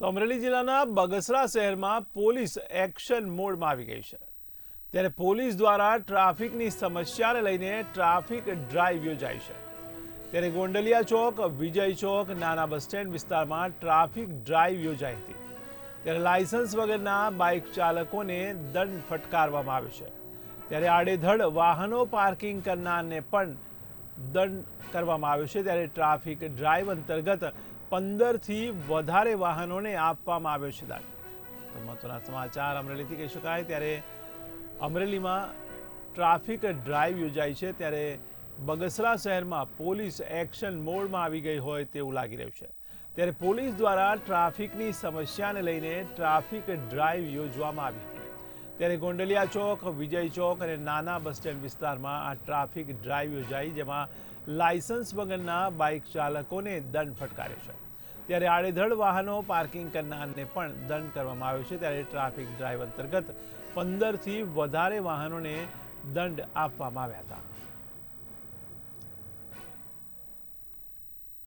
તો અમરેલી જિલ્લાના બગસરા શહેરમાં પોલીસ એક્શન મોડમાં આવી ગઈ છે. ત્યારે પોલીસ દ્વારા ટ્રાફિકની સમસ્યાને લઈને ટ્રાફિક ડ્રાઈવ યોજાઈ છે. ત્યારે ગોંડલિયા ચોક, વિજય ચોક, નાના બસ સ્ટેન્ડ વિસ્તારમાં ટ્રાફિક ડ્રાઈવ યોજાઈ હતી. ત્યારે લાયસન્સ વગરના બાઇક ચાલકોને દંડ ફટકારવામાં આવ્યો છે. ત્યારે આડેધડ વાહનો પાર્કિંગ કરનારને પણ દંડ કરવામાં આવ્યો છે. ત્યારે ટ્રાફિક ડ્રાઈવ અંતર્ગત પંદરથી વધારે વાહનોને આપવામાં આવ્યો છે દંડ તો મહત્વના સમાચાર અમરેલીથી કહી શકાય. ત્યારે અમરેલીમાં ટ્રાફિક ડ્રાઈવ યોજાઈ છે. ત્યારે બગસરા શહેરમાં પોલીસ એક્શન મોડમાં આવી ગઈ હોય તેવું લાગી રહ્યું છે. ત્યારે પોલીસ દ્વારા ટ્રાફિકની સમસ્યાને લઈને ટ્રાફિક ડ્રાઈવ યોજવામાં આવી હતી. ત્યારે ગોંડલિયા ચોક, વિજય ચોક અને નાના બસ સ્ટેન્ડ વિસ્તારમાં આ ટ્રાફિક ડ્રાઈવ યોજાઈ, જેમાં લાયસન્સ વગરના બાઇક ચાલકોને દંડ ફટકાર્યો છે. ત્યારે આડેધડ વાહનો પાર્કિંગ કરનારને પણ દંડ કરવામાં આવ્યો છે. ત્યારે ટ્રાફિક ડ્રાઈવ અંતર્ગત પંદરથી વધારે વાહનોને દંડ આપવામાં આવ્યા હતા.